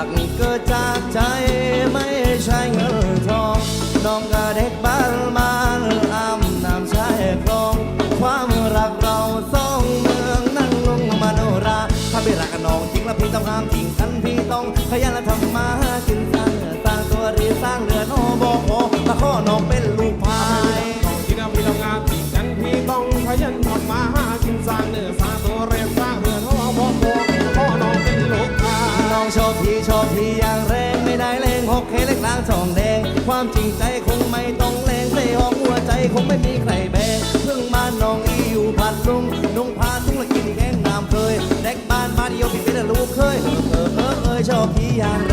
ลักเกิดจากใจไม่ใช่เงินทอง น้องกระเด็กบ้านมาอ้ำน้ำชายคลอง ความรักเราสองเมืองนั่งลงมาโนรา ถ้าไม่รักกัน้องจริงแล้วพี่ต้องห้ามจริงทันพี่ต้องขยันและทำมา ล้างทองแดง ความจริงใจคงไม่ต้องแรงใส่หอกหัวใจคงไม่มีใครแบ่งเพิ่งบ้านน้องอีอยู่พัดลุงนุ่งผ้าทุ่งละกินแกงน้ำเคยแดกบ้านมาเดียวพี่เป็นลูกเคยเออเออเออเออชอบพี่ยัง